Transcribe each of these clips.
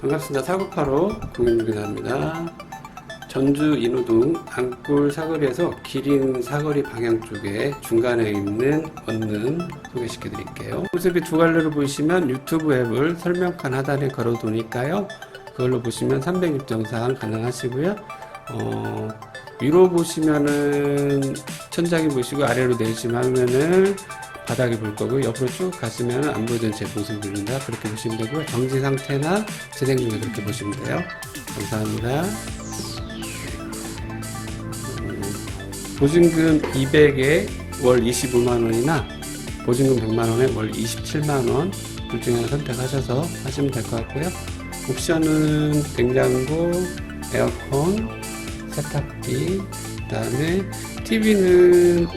반갑습니다. 사고파로 공인중개사입니다. 전주 인호동 안골 사거리에서 기린 사거리 방향 쪽에 중간에 있는 원룸 소개시켜 드릴게요. 모습이 두 갈래로 보시면 유튜브 앱을 설명칸 하단에 걸어 두니까요. 그걸로 보시면 360장 가능하시고요. 어, 위로 보시면은 천장이 보시고 아래로 내리시면은 바닥이 볼 거고 옆으로 쭉 가시면 안 보이던 제 모습을 보인다. 그렇게 보시면 되고요. 정지 상태나 재생 중에 그렇게 보시면 돼요. 감사합니다. 음, 보증금 200에 월 25만 원이나 보증금 100만 원에 월 27만 원 둘 중에 하나 선택하셔서 하시면 될 것 같고요. 옵션은 냉장고, 에어컨, 세탁기, 그 다음에 TV는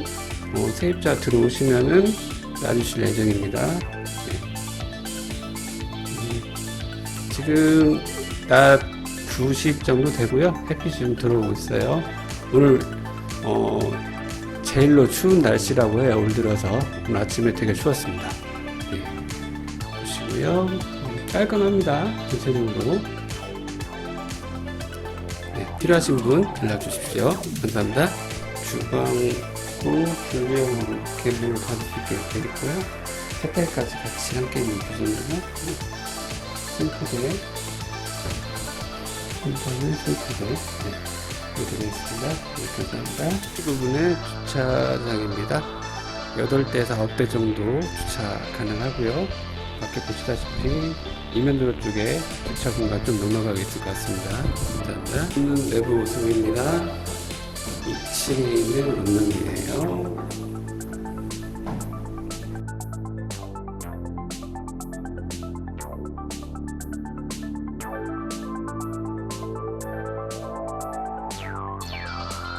뭐 세입자 들어오시면은 놔주실 예정입니다. 네. 음, 지금 낮 2시 정도 되고요. 햇빛이 좀 들어오고 있어요. 오늘 어, 제일로 추운 날씨라고 해요. 올 들어서 오늘 아침에 되게 추웠습니다. 네. 보시고요. 음, 깔끔합니다. 전체적으로. 네, 필요하신 분 연락 주십시오. 감사합니다. 주방 고 불량으로 이렇게 물 받을 수 있게 되어 있고요. 세탁까지 같이 함께 구조입니다. 싱크대, 컴퍼니 싱크대, 네, 이렇게 되어 있습니다. 네, 감사합니다. 이 부분에 주차장입니다. 8대에서 9대 정도 주차 가능하고요. 밖에 보시다시피 이면도로 쪽에 주차 공간 좀 넉넉하게 있을 것 같습니다. 감사합니다. 있는 내부 모습입니다. 2층에 있는 원룸이에요.